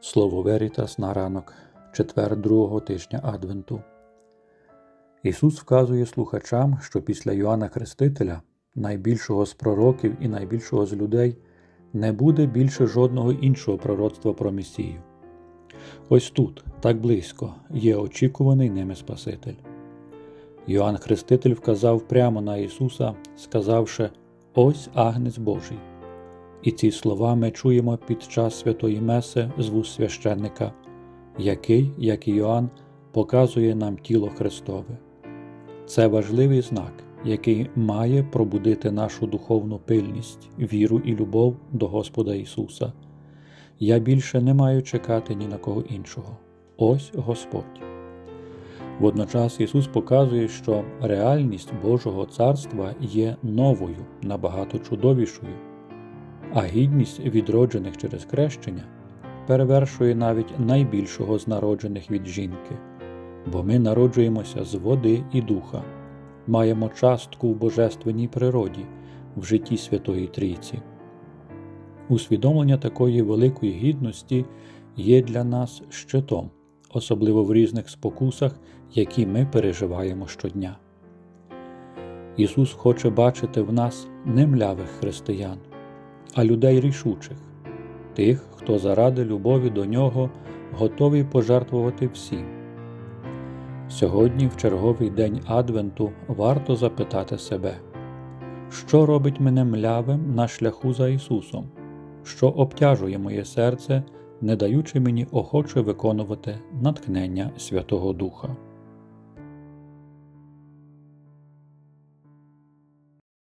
Слово Верітас на ранок, четвер другого тижня Адвенту. Ісус вказує слухачам, що після Йоанна Хрестителя, найбільшого з пророків і найбільшого з людей, не буде більше жодного іншого пророцтва про Месію. Ось тут, так близько, є очікуваний ними Спаситель. Йоанн Хреститель вказав прямо на Ісуса, сказавши Ось Агнець Божий. І ці слова ми чуємо під час святої Меси з вуст священника, який, як і Йоанн, показує нам тіло Христове. Це важливий знак, який має пробудити нашу духовну пильність, віру і любов до Господа Ісуса. Я більше не маю чекати ні на кого іншого. Ось Господь. Водночас Ісус показує, що реальність Божого Царства є новою, набагато чудовішою а гідність відроджених через хрещення перевершує навіть найбільшого з народжених від жінки, бо ми народжуємося з води і духа, маємо частку в божественній природі, в житті Святої Трійці. Усвідомлення такої великої гідності є для нас щитом, особливо в різних спокусах, які ми переживаємо щодня. Ісус хоче бачити в нас не млявих християн, а людей рішучих, тих, хто заради любові до нього готовий пожертвувати всім. Сьогодні, в черговий день Адвенту, варто запитати себе, що робить мене млявим на шляху за Ісусом, що обтяжує моє серце, не даючи мені охоче виконувати натхнення Святого Духа.